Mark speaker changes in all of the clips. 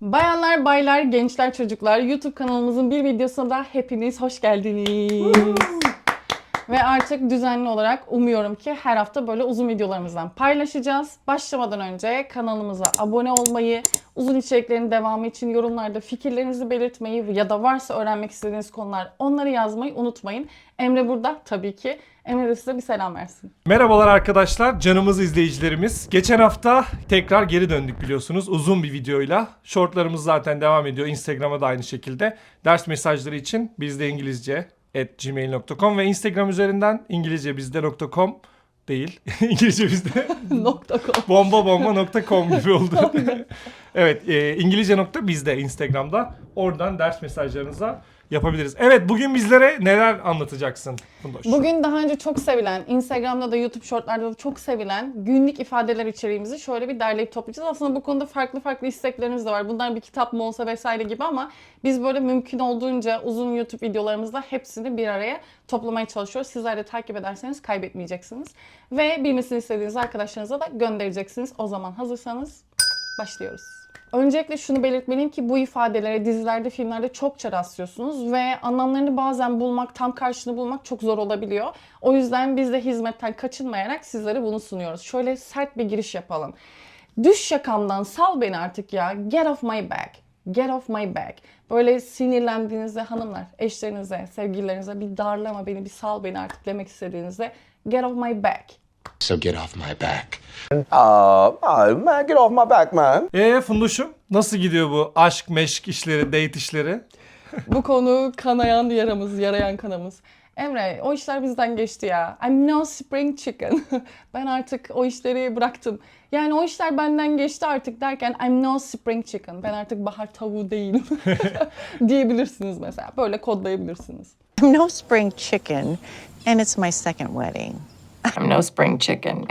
Speaker 1: Bayanlar, baylar, gençler, çocuklar YouTube kanalımızın bir videosuna da hepiniz hoş geldiniz. Ve artık düzenli olarak umuyorum ki her hafta böyle uzun videolarımızdan paylaşacağız. Başlamadan önce kanalımıza abone olmayı, uzun içeriklerin devamı için yorumlarda fikirlerinizi belirtmeyi ya da varsa öğrenmek istediğiniz konular onları yazmayı unutmayın. Emre burada tabii ki. Emre de size bir selam versin.
Speaker 2: Merhabalar arkadaşlar, canımız izleyicilerimiz. Geçen hafta tekrar geri döndük biliyorsunuz uzun bir videoyla. Shortlarımız zaten devam ediyor. Instagram'a da aynı şekilde. Ders mesajları için bizde İngilizce at gmail.com ve Instagram üzerinden İngilizce bizde.com değil. İngilizce bizde
Speaker 1: com.
Speaker 2: bomba bomba.com gibi oldu. evet, e, İngilizce nokta bizde Instagram'da. Oradan ders mesajlarınıza yapabiliriz. Evet, bugün bizlere neler anlatacaksın Fundoş?
Speaker 1: Bugün daha önce çok sevilen, Instagram'da da YouTube Short'larda da çok sevilen günlük ifadeler içeriğimizi şöyle bir derleyip toplayacağız. Aslında bu konuda farklı farklı isteklerimiz de var. Bunlar bir kitap mı olsa vesaire gibi ama biz böyle mümkün olduğunca uzun YouTube videolarımızda hepsini bir araya toplamaya çalışıyoruz. Sizler de takip ederseniz kaybetmeyeceksiniz. Ve bilmesini istediğiniz arkadaşlarınıza da göndereceksiniz. O zaman hazırsanız başlıyoruz. Öncelikle şunu belirtmeliyim ki bu ifadelere dizilerde, filmlerde çokça rastlıyorsunuz ve anlamlarını bazen bulmak, tam karşını bulmak çok zor olabiliyor. O yüzden biz de hizmetten kaçınmayarak sizlere bunu sunuyoruz. Şöyle sert bir giriş yapalım. Düş yakamdan sal beni artık ya. Get off my back. Get off my back. Böyle sinirlendiğinizde hanımlar, eşlerinize, sevgililerinize bir darlama beni, bir sal beni artık demek istediğinizde get off my back.
Speaker 3: So get off my back.
Speaker 4: Uh, oh man, get off my back, man.
Speaker 2: Eee Funduş'um nasıl gidiyor bu aşk meşk işleri, date işleri?
Speaker 1: Bu konu kanayan yaramız, yarayan kanamız. Emre o işler bizden geçti ya. I'm no spring chicken. ben artık o işleri bıraktım. Yani o işler benden geçti artık derken I'm no spring chicken. Ben artık bahar tavuğu değilim. diyebilirsiniz mesela. Böyle kodlayabilirsiniz.
Speaker 5: I'm no spring chicken, and it's my second wedding.
Speaker 6: I'm no spring chicken.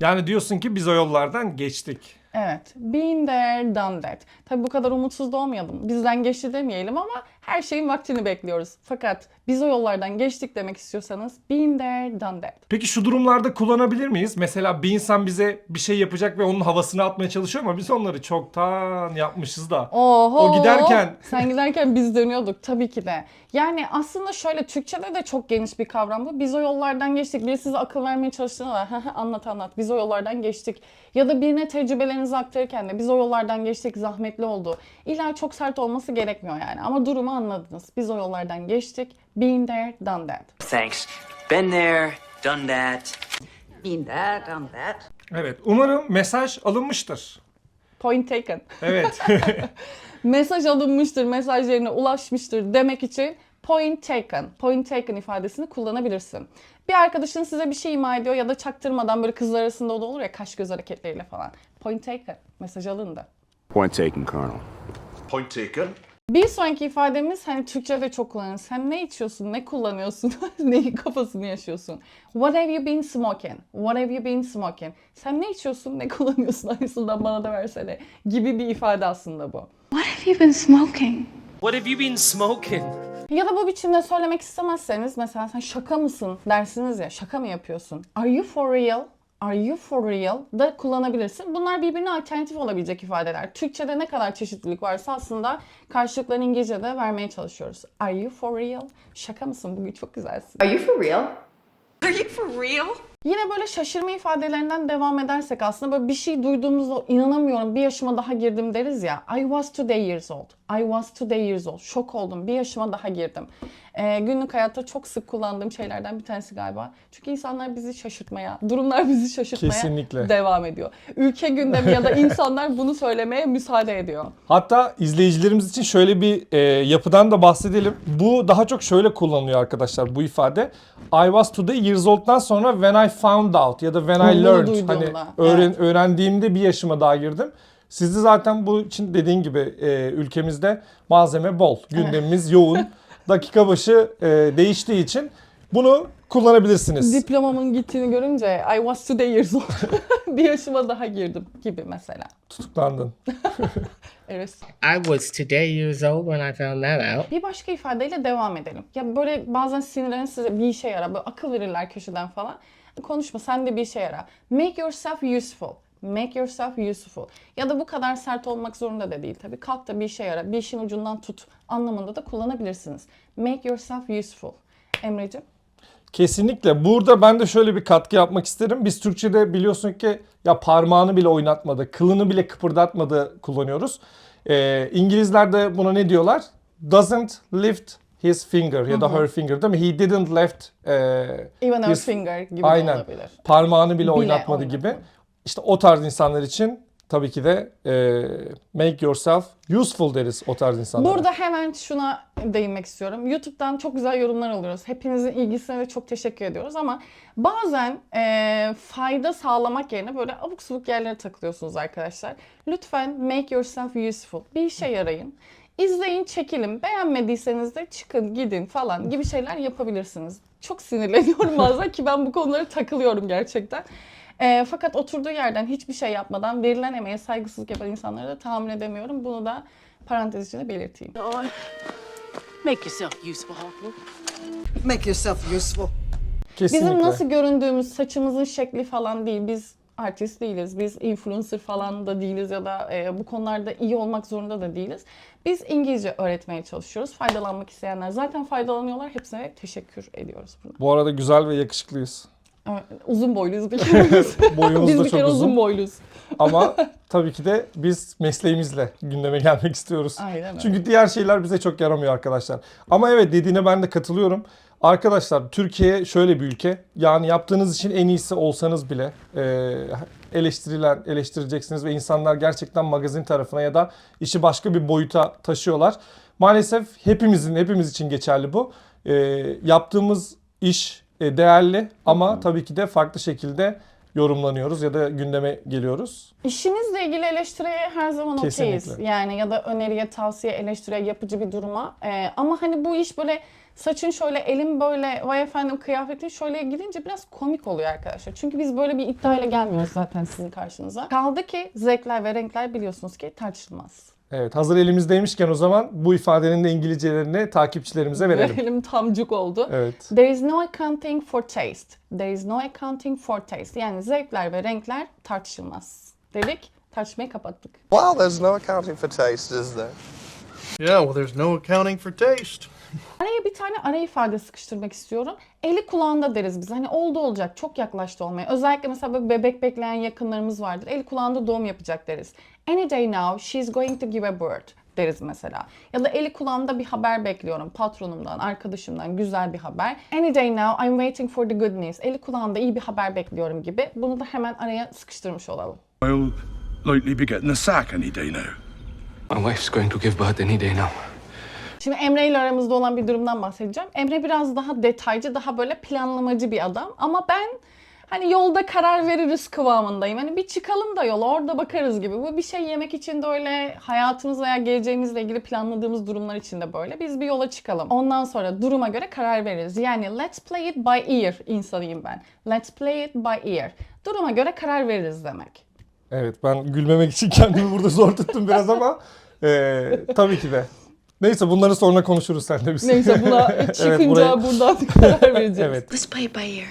Speaker 2: Yani diyorsun ki biz o yollardan geçtik.
Speaker 1: Evet. Been there, done that. Tabii bu kadar umutsuz da olmayalım. Bizden geçti demeyelim ama her şeyin vaktini bekliyoruz. Fakat biz o yollardan geçtik demek istiyorsanız been there, done that.
Speaker 2: Peki şu durumlarda kullanabilir miyiz? Mesela bir insan bize bir şey yapacak ve onun havasını atmaya çalışıyor ama biz onları çoktan yapmışız da.
Speaker 1: Oho.
Speaker 2: O giderken-
Speaker 1: Sen giderken biz dönüyorduk tabii ki de. Yani aslında şöyle Türkçe'de de çok geniş bir kavram bu. Biz o yollardan geçtik. Biri size akıl vermeye çalıştığında da "Hı hı, anlat anlat biz o yollardan geçtik. Ya da birine tecrübelerinizi aktarırken de biz o yollardan geçtik zahmetli oldu. İlla çok sert olması gerekmiyor yani. Ama durumu anladınız. Biz o yollardan geçtik. Been there, done that.
Speaker 7: Thanks. Been there, done that.
Speaker 6: Been there, done that.
Speaker 2: Evet umarım mesaj alınmıştır.
Speaker 1: Point taken.
Speaker 2: Evet.
Speaker 1: mesaj alınmıştır, mesaj yerine ulaşmıştır demek için point taken, point taken ifadesini kullanabilirsin. Bir arkadaşın size bir şey ima ediyor ya da çaktırmadan böyle kızlar arasında o da olur ya kaş göz hareketleriyle falan. Point taken, mesaj alındı.
Speaker 3: Point taken, Colonel.
Speaker 4: Point taken.
Speaker 1: Bir sonraki ifademiz hani Türkçe'de çok kullanılır. Sen ne içiyorsun, ne kullanıyorsun, neyin kafasını yaşıyorsun? What have you been smoking? What have you been smoking? Sen ne içiyorsun, ne kullanıyorsun? Aynısından bana da versene. Gibi bir ifade aslında bu.
Speaker 8: What have you been smoking?
Speaker 7: What have you been smoking?
Speaker 1: Ya da bu biçimde söylemek istemezseniz mesela sen şaka mısın dersiniz ya şaka mı yapıyorsun? Are you for real? Are you for real da kullanabilirsin. Bunlar birbirine alternatif olabilecek ifadeler. Türkçe'de ne kadar çeşitlilik varsa aslında karşılıklarını İngilizce'de vermeye çalışıyoruz. Are you for real? Şaka mısın? Bugün çok güzelsin.
Speaker 6: Are you for real?
Speaker 8: Are you for real?
Speaker 1: Yine böyle şaşırma ifadelerinden devam edersek aslında böyle bir şey duyduğumuzda inanamıyorum bir yaşıma daha girdim deriz ya. I was today years old. I was today years old. Şok oldum. Bir yaşıma daha girdim. Ee, günlük hayatta çok sık kullandığım şeylerden bir tanesi galiba. Çünkü insanlar bizi şaşırtmaya, durumlar bizi şaşırtmaya
Speaker 2: Kesinlikle.
Speaker 1: devam ediyor. Ülke gündemi ya da insanlar bunu söylemeye müsaade ediyor.
Speaker 2: Hatta izleyicilerimiz için şöyle bir e, yapıdan da bahsedelim. Bu daha çok şöyle kullanılıyor arkadaşlar bu ifade. I was today years old'dan sonra when I found out ya da when I
Speaker 1: Bunu
Speaker 2: learned
Speaker 1: duyduğumda,
Speaker 2: hani öğren,
Speaker 1: evet.
Speaker 2: öğrendiğimde bir yaşıma daha girdim. Sizde zaten bu için dediğin gibi e, ülkemizde malzeme bol, gündemimiz yoğun. Dakika başı e, değiştiği için bunu kullanabilirsiniz.
Speaker 1: Diplomamın gittiğini görünce I was today years old. bir yaşıma daha girdim gibi mesela.
Speaker 2: Tutuklandın.
Speaker 1: Evet.
Speaker 9: I was today years old when I found that out.
Speaker 1: Bir başka ifadeyle devam edelim. Ya böyle bazen sinirlerin size bir işe yarar. Böyle akıl verirler köşeden falan. Konuşma sen de bir işe yara. Make yourself useful. Make yourself useful. Ya da bu kadar sert olmak zorunda da değil tabii. Kalk da bir işe yara, bir işin ucundan tut anlamında da kullanabilirsiniz. Make yourself useful. Emre'ciğim?
Speaker 2: Kesinlikle. Burada ben de şöyle bir katkı yapmak isterim. Biz Türkçe'de biliyorsun ki ya parmağını bile oynatmadı, kılını bile kıpırdatmadı kullanıyoruz. Ee, İngilizler de buna ne diyorlar? Doesn't lift his finger ya da her finger değil mi? He didn't left e,
Speaker 1: Even her
Speaker 2: his-
Speaker 1: finger gibi
Speaker 2: Aynen.
Speaker 1: olabilir.
Speaker 2: Parmağını bile, oynatmadı
Speaker 1: oynatmadı.
Speaker 2: gibi. İşte o tarz insanlar için tabii ki de e, make yourself useful deriz o tarz insanlara.
Speaker 1: Burada hemen şuna değinmek istiyorum. YouTube'dan çok güzel yorumlar alıyoruz. Hepinizin ilgisine de çok teşekkür ediyoruz ama bazen e, fayda sağlamak yerine böyle abuk subuk yerlere takılıyorsunuz arkadaşlar. Lütfen make yourself useful. Bir işe yarayın. İzleyin, çekilin. Beğenmediyseniz de çıkın, gidin falan gibi şeyler yapabilirsiniz. Çok sinirleniyorum bazen ki ben bu konulara takılıyorum gerçekten. E, fakat oturduğu yerden hiçbir şey yapmadan verilen emeğe saygısızlık yapan insanlara da tahammül edemiyorum. Bunu da parantez içinde belirteyim.
Speaker 10: Make yourself useful.
Speaker 11: Make yourself useful.
Speaker 2: Kesinlikle.
Speaker 1: Bizim nasıl göründüğümüz saçımızın şekli falan değil. Biz artist değiliz. Biz influencer falan da değiliz ya da e, bu konularda iyi olmak zorunda da değiliz. Biz İngilizce öğretmeye çalışıyoruz. Faydalanmak isteyenler zaten faydalanıyorlar. Hepsine teşekkür ediyoruz. Buna.
Speaker 2: Bu arada güzel ve yakışıklıyız.
Speaker 1: Evet, Uzun boyluyuz bir kere biz.
Speaker 2: Boyumuz
Speaker 1: biz
Speaker 2: da
Speaker 1: bir
Speaker 2: çok
Speaker 1: kere
Speaker 2: uzun.
Speaker 1: uzun boyluyuz.
Speaker 2: Ama tabii ki de biz mesleğimizle gündeme gelmek istiyoruz.
Speaker 1: Aynen öyle.
Speaker 2: Çünkü diğer şeyler bize çok yaramıyor arkadaşlar. Ama evet dediğine ben de katılıyorum. Arkadaşlar Türkiye şöyle bir ülke. Yani yaptığınız için en iyisi olsanız bile e, eleştirilen eleştireceksiniz ve insanlar gerçekten magazin tarafına ya da işi başka bir boyuta taşıyorlar. Maalesef hepimizin hepimiz için geçerli bu. E, yaptığımız iş e, değerli ama tabii ki de farklı şekilde yorumlanıyoruz ya da gündeme geliyoruz.
Speaker 1: İşinizle ilgili eleştiriye her zaman okeyiz. Yani ya da öneriye, tavsiye, eleştiriye, yapıcı bir duruma. Ee, ama hani bu iş böyle saçın şöyle, elin böyle, vay efendim kıyafetin şöyle gidince biraz komik oluyor arkadaşlar. Çünkü biz böyle bir iddiayla gelmiyoruz zaten sizin karşınıza. Kaldı ki zevkler ve renkler biliyorsunuz ki tartışılmaz.
Speaker 2: Evet hazır elimizdeymişken o zaman bu ifadenin de İngilizcelerini takipçilerimize verelim.
Speaker 1: Elim tamcık oldu.
Speaker 2: Evet.
Speaker 1: There is no accounting for taste. There is no accounting for taste. Yani zevkler ve renkler tartışılmaz. Dedik, tartışmayı kapattık.
Speaker 4: Well, there's no accounting for taste, is there?
Speaker 11: Yeah, well, there's no accounting for taste.
Speaker 1: Araya bir tane ara ifade sıkıştırmak istiyorum. Eli kulağında deriz biz. Hani oldu olacak. Çok yaklaştı olmaya. Özellikle mesela böyle bebek bekleyen yakınlarımız vardır. Eli kulağında doğum yapacak deriz. Any day now she's going to give a birth deriz mesela. Ya da eli kulağımda bir haber bekliyorum patronumdan, arkadaşımdan güzel bir haber. Any day now I'm waiting for the good news. Eli kulağımda iyi bir haber bekliyorum gibi. Bunu da hemen araya sıkıştırmış olalım.
Speaker 3: I'll likely be getting the sack any day now.
Speaker 7: My wife's going to give birth any day now.
Speaker 1: Şimdi Emre ile aramızda olan bir durumdan bahsedeceğim. Emre biraz daha detaycı, daha böyle planlamacı bir adam. Ama ben hani yolda karar veririz kıvamındayım. Hani bir çıkalım da yola orada bakarız gibi. Bu bir şey yemek için de öyle, hayatımız veya geleceğimizle ilgili planladığımız durumlar için de böyle. Biz bir yola çıkalım. Ondan sonra duruma göre karar veririz. Yani let's play it by ear insanıyım ben. Let's play it by ear. Duruma göre karar veririz demek.
Speaker 2: Evet ben gülmemek için kendimi burada zor tuttum biraz ama e, tabii ki de. Neyse bunları sonra konuşuruz seninle biz.
Speaker 1: Neyse buna çıkınca
Speaker 2: buraya-
Speaker 1: buradan karar vereceğiz.
Speaker 2: Evet.
Speaker 8: Let's play by ear.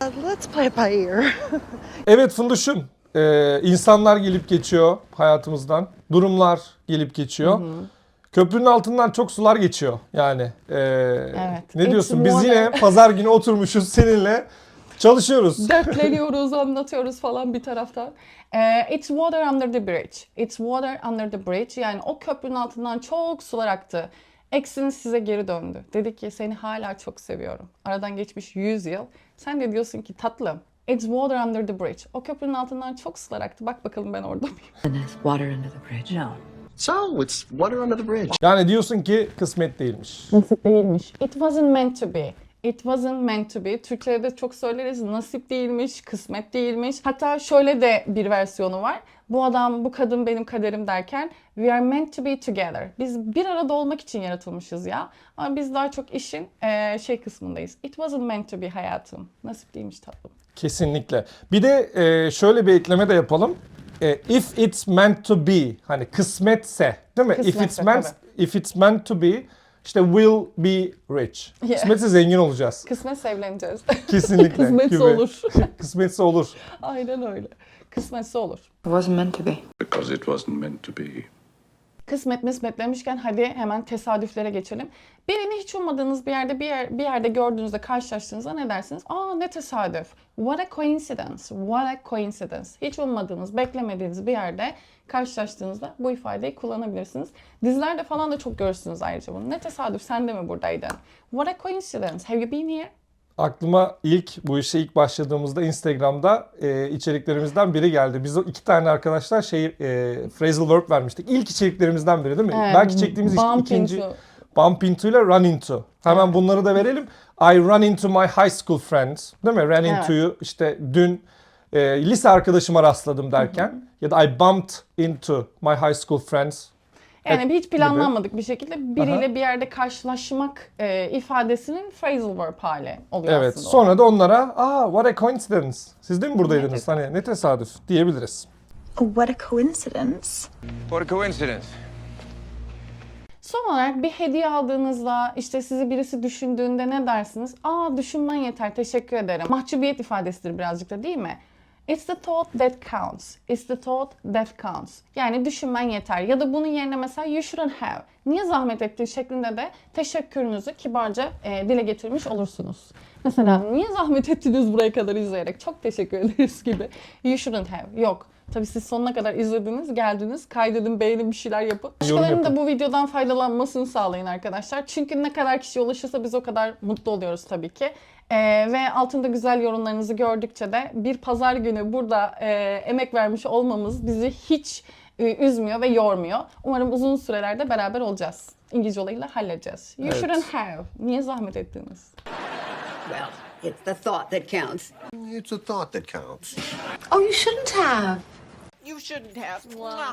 Speaker 11: Let's play by ear.
Speaker 2: Evet Funduş'um. e, insanlar gelip geçiyor hayatımızdan. Durumlar gelip geçiyor. Köprünün altından çok sular geçiyor yani. E, Ne
Speaker 1: It's
Speaker 2: diyorsun? Biz yine
Speaker 1: than-
Speaker 2: pazar günü oturmuşuz seninle çalışıyoruz.
Speaker 1: dertleniyoruz, anlatıyoruz falan bir taraftan. Ee, it's water under the bridge. It's water under the bridge. Yani o köprünün altından çok sular aktı. Eksiniz size geri döndü. Dedi ki seni hala çok seviyorum. Aradan geçmiş 100 yıl. Sen de diyorsun ki tatlım. It's water under the bridge. O köprünün altından çok sular aktı. Bak bakalım ben orada mıyım?
Speaker 6: Water under the bridge. No.
Speaker 4: So, it's water under the bridge.
Speaker 2: Yani diyorsun ki kısmet değilmiş.
Speaker 1: Nasip değilmiş. It wasn't meant to be. It wasn't meant to be. Türkçe'de de çok söyleriz. Nasip değilmiş, kısmet değilmiş. Hatta şöyle de bir versiyonu var. Bu adam, bu kadın benim kaderim derken we are meant to be together. Biz bir arada olmak için yaratılmışız ya. Ama biz daha çok işin eee, şey kısmındayız. It wasn't meant to be hayatım. Nasip değilmiş tatlım.
Speaker 2: Kesinlikle. Bir de e, şöyle bir ekleme de yapalım. E, if it's meant to be hani kısmetse değil mi? if
Speaker 1: Kısmetse,
Speaker 2: it's meant if it's meant to be işte will be rich.
Speaker 1: Yeah.
Speaker 2: Kısmetse zengin olacağız.
Speaker 1: Kısmetse evleneceğiz.
Speaker 2: Kesinlikle.
Speaker 1: Kısmetse
Speaker 2: gibi.
Speaker 1: olur.
Speaker 2: Kısmetse olur.
Speaker 1: Aynen öyle. Kısmetse olur.
Speaker 6: It wasn't meant to be.
Speaker 3: Because it wasn't meant to be.
Speaker 1: Kısmet mismet demişken hadi hemen tesadüflere geçelim. Birini hiç ummadığınız bir yerde bir, yer, bir yerde gördüğünüzde karşılaştığınızda ne dersiniz? Aa ne tesadüf. What a coincidence. What a coincidence. Hiç ummadığınız, beklemediğiniz bir yerde karşılaştığınızda bu ifadeyi kullanabilirsiniz. Dizilerde falan da çok görürsünüz ayrıca bunu. Ne tesadüf sen de mi buradaydın? What a coincidence. Have you been here?
Speaker 2: Aklıma ilk bu işe ilk başladığımızda Instagram'da e, içeriklerimizden biri geldi. Biz o iki tane arkadaşlar şey e, phrasal verb vermiştik. İlk içeriklerimizden biri değil mi?
Speaker 1: Evet,
Speaker 2: Belki çektiğimiz
Speaker 1: bump
Speaker 2: ikinci
Speaker 1: into.
Speaker 2: bump into ile run into. Hemen bunları da verelim. I run into my high school friends. Değil mi? Run into'yu işte dün e, lise arkadaşıma rastladım derken ya da I bumped into my high school friends.
Speaker 1: Yani
Speaker 2: Et
Speaker 1: hiç planlanmadık bir şekilde biriyle bir yerde karşılaşmak e, ifadesinin phrasal verb hali oluyor
Speaker 2: Evet.
Speaker 1: aslında.
Speaker 2: Sonra da onlara aa what a coincidence. Siz de mi buradaydınız? Hani ne tesadüf diyebiliriz.
Speaker 5: What a coincidence.
Speaker 7: What a coincidence.
Speaker 1: Son olarak bir hediye aldığınızda işte sizi birisi düşündüğünde ne dersiniz? Aa düşünmen yeter teşekkür ederim. Mahcubiyet ifadesidir birazcık da değil mi? It's the thought that counts. It's the thought that counts. Yani düşünmen yeter. Ya da bunun yerine mesela you shouldn't have. Niye zahmet ettin şeklinde de teşekkürünüzü kibarca e, dile getirmiş olursunuz. Mesela niye zahmet ettiniz buraya kadar izleyerek? Çok teşekkür ederiz gibi. You shouldn't have. Yok. Tabii siz sonuna kadar izlediniz, geldiniz, kaydedin, beğenin bir şeyler yapın. Başkalarının da bu videodan faydalanmasını sağlayın arkadaşlar. Çünkü ne kadar kişi ulaşırsa biz o kadar mutlu oluyoruz tabii ki. Ee, ve altında güzel yorumlarınızı gördükçe de bir pazar günü burada e, emek vermiş olmamız bizi hiç e, üzmüyor ve yormuyor. Umarım uzun sürelerde beraber olacağız. İngilizce olayıyla halledeceğiz. You
Speaker 2: Evet.
Speaker 1: shouldn't have. Niye zahmet ettiniz?
Speaker 6: Well, it's the thought that counts.
Speaker 4: It's a thought that counts.
Speaker 8: Oh, you shouldn't have.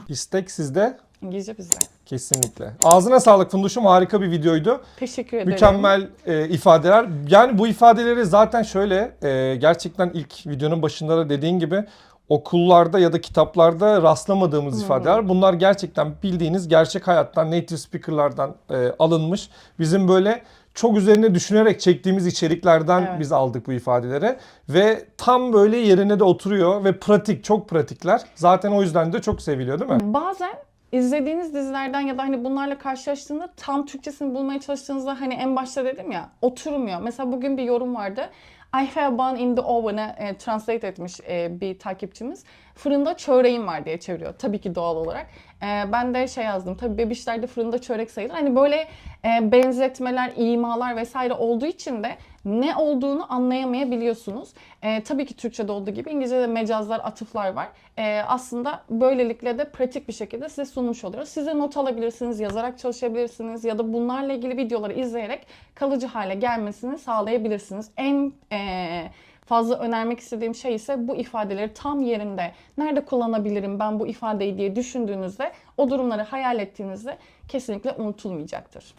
Speaker 2: İstek sizde.
Speaker 1: İngilizce bizde.
Speaker 2: Kesinlikle. Ağzına sağlık Funduş'um harika bir videoydu.
Speaker 1: Teşekkür ederim.
Speaker 2: Mükemmel e, ifadeler. Yani bu ifadeleri zaten şöyle e, gerçekten ilk videonun başında da dediğin gibi okullarda ya da kitaplarda rastlamadığımız ifadeler. Bunlar gerçekten bildiğiniz gerçek hayattan, native speakerlardan e, alınmış. Bizim böyle çok üzerine düşünerek çektiğimiz içeriklerden
Speaker 1: Evet.
Speaker 2: biz aldık bu ifadeleri. Ve tam böyle yerine de oturuyor ve pratik, çok pratikler. Zaten o yüzden de çok seviliyor değil mi?
Speaker 1: Bazen izlediğiniz dizilerden ya da hani bunlarla karşılaştığında tam Türkçesini bulmaya çalıştığınızda hani en başta dedim ya oturmuyor. Mesela bugün bir yorum vardı. I have bun in the oven'ı e, translate etmiş e, bir takipçimiz. Fırında çöreğim var diye çeviriyor. Tabii ki doğal olarak. E, ben de şey yazdım. Tabii bebişlerde fırında çörek sayılır. Hani böyle e, benzetmeler, imalar vesaire olduğu için de ne olduğunu anlayamayabiliyorsunuz. E, tabii ki Türkçe'de olduğu gibi İngilizce'de mecazlar, atıflar var. E, aslında böylelikle de pratik bir şekilde size sunmuş oluyoruz. Size not alabilirsiniz, yazarak çalışabilirsiniz ya da bunlarla ilgili videoları izleyerek kalıcı hale gelmesini sağlayabilirsiniz. En e, fazla önermek istediğim şey ise bu ifadeleri tam yerinde nerede kullanabilirim ben bu ifadeyi diye düşündüğünüzde o durumları hayal ettiğinizde kesinlikle unutulmayacaktır.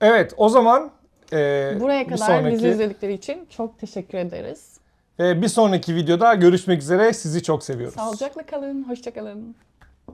Speaker 2: Evet o zaman e,
Speaker 1: Buraya kadar
Speaker 2: sonraki-
Speaker 1: bizi izledikleri için çok teşekkür ederiz.
Speaker 2: Ve bir sonraki videoda görüşmek üzere. Sizi çok seviyoruz.
Speaker 1: Sağlıcakla kalın, hoşça kalın.